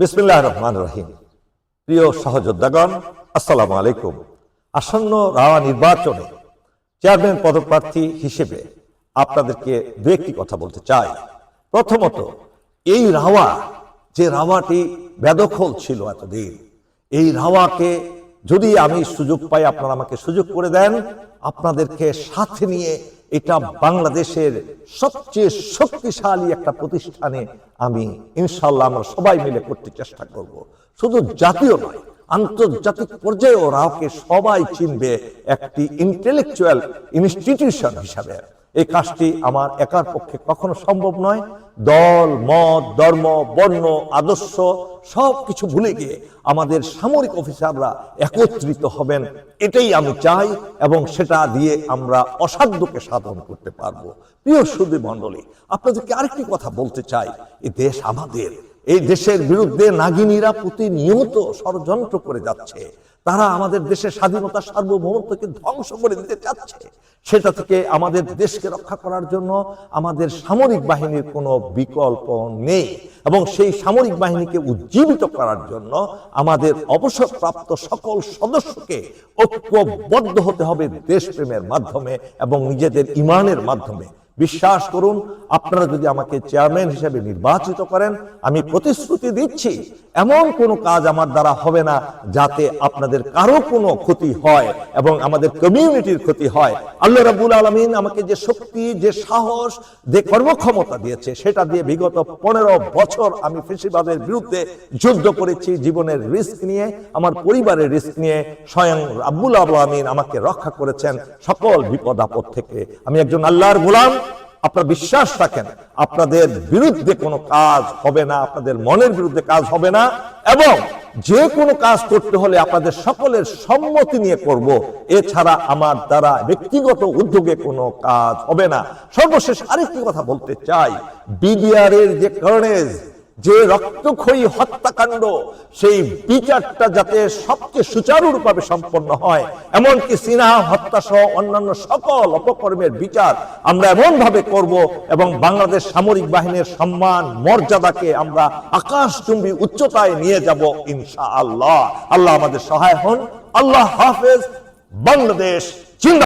বিসমিল্লাহ রহমান রহিম। প্রিয় সহযোদ্ধাগণ, আসসালামু আলাইকুম। আসন্ন রাওয়া নির্বাচনে চেয়ারম্যান পদপ্রার্থী হিসেবে আপনাদেরকে দু একটি কথা বলতে চাই। প্রথমত, এই রাওয়া, যে রাওয়াটি বেদখল ছিল এতদিন, এই রাওয়াকে যদি আমি সুযোগ পাই, আপনারা আমাকে সুযোগ করে দেন। আপনাদেরকে সাথে নিয়ে এটা বাংলাদেশের সবচেয়ে শক্তিশালী একটা প্রতিষ্ঠানে আমি ইনশাল্লাহ আমরা সবাই মিলে করতে চেষ্টা করব। শুধু জাতীয় নয়, আন্তর্জাতিক পর্যায়েও রাওকে সবাই চিনবে একটি ইন্টেলেকচুয়াল ইনস্টিটিউশন হিসাবে। এই কাজটি আমার একার পক্ষে কখনো সম্ভব নয়। দল, মত, ধর্ম, বর্ণ, আদর্শ সব কিছু ভুলে গিয়ে আমাদের সামরিক অফিসাররা একত্রিত হবেন। এটাই আমি চাই এবং সেটা দিয়ে আমরা অসাধ্যকে সাধন করতে পারব। প্রিয় সুদী মণ্ডলী, আপনাদেরকে আরেকটি কথা বলতে চাই। এই দেশ আমাদের। এই দেশের বিরুদ্ধে নাগিনীরা প্রতিনিয়ত ষড়যন্ত্র করে যাচ্ছে। তারা আমাদের দেশের স্বাধীনতা সার্বভৌমত্বকে ধ্বংস করে দিতে চাচ্ছে। সেটা থেকে আমাদের দেশকে রক্ষা করার জন্য আমাদের সামরিক বাহিনীর কোনো বিকল্প নেই। এবং সেই সামরিক বাহিনীকে উজ্জীবিত করার জন্য আমাদের অবসরপ্রাপ্ত সকল সদস্যকে ঐক্যবদ্ধ হতে হবে দেশপ্রেমের মাধ্যমে এবং নিজেদের ইমানের মাধ্যমে। বিশ্বাস করুন, আপনারা যদি আমাকে চেয়ারম্যান হিসেবে নির্বাচিত করেন, আমি প্রতিশ্রুতি দিচ্ছি, এমন কোনো কাজ আমার দ্বারা হবে না যাতে আপনাদের কারও কোনো ক্ষতি হয় এবং আমাদের কমিউনিটির ক্ষতি হয়। আল্লাহ রাবুল আলমিন আমাকে যে শক্তি, যে সাহস, যে কর্মক্ষমতা দিয়েছে, সেটা দিয়ে বিগত পনেরো বছর আমি ফেসিবাদের বিরুদ্ধে যুদ্ধ করেছি, জীবনের রিস্ক নিয়ে, আমার পরিবারের রিস্ক নিয়ে, স্বয়ং আব্বুল আলমিন আমাকে রক্ষা করেছেন সকল বিপদ আপদ থেকে। আমি একজন আল্লাহর গোলাম আপনারা বিশ্বাস রাখেন, আপনাদের বিরুদ্ধে কোনো কাজ হবে না, আপনাদের মনের বিরুদ্ধে কাজ হবে না, এবং যে কোনো কাজ করতে হলে আপনাদের সকলের সম্মতি নিয়ে করব। এছাড়া আমার দ্বারা ব্যক্তিগত উদ্যোগে কোনো কাজ হবে না। সর্বশেষ আরেকটি কথা বলতে চাই। বিডিআর এর যে কারণেজ যে রক্তক্ষয়ী হত্যাকাণ্ড, সেই বিচারটা যাতে সবচেয়ে সুচারুরূপে সম্পন্ন হয়, এমনকি সিনহা, হত্যা সহ অন্যান্য সকল অপকর্মের বিচার আমরা এমন ভাবে করব এবং বাংলাদেশ সামরিক বাহিনীর সম্মান, মর্যাদাকে আমরা আকাশচুম্বী উচ্চতায় নিয়ে যাব ইনশা আল্লাহ আল্লাহ আমাদের সহায় হন। আল্লাহ হাফেজ। বাংলাদেশ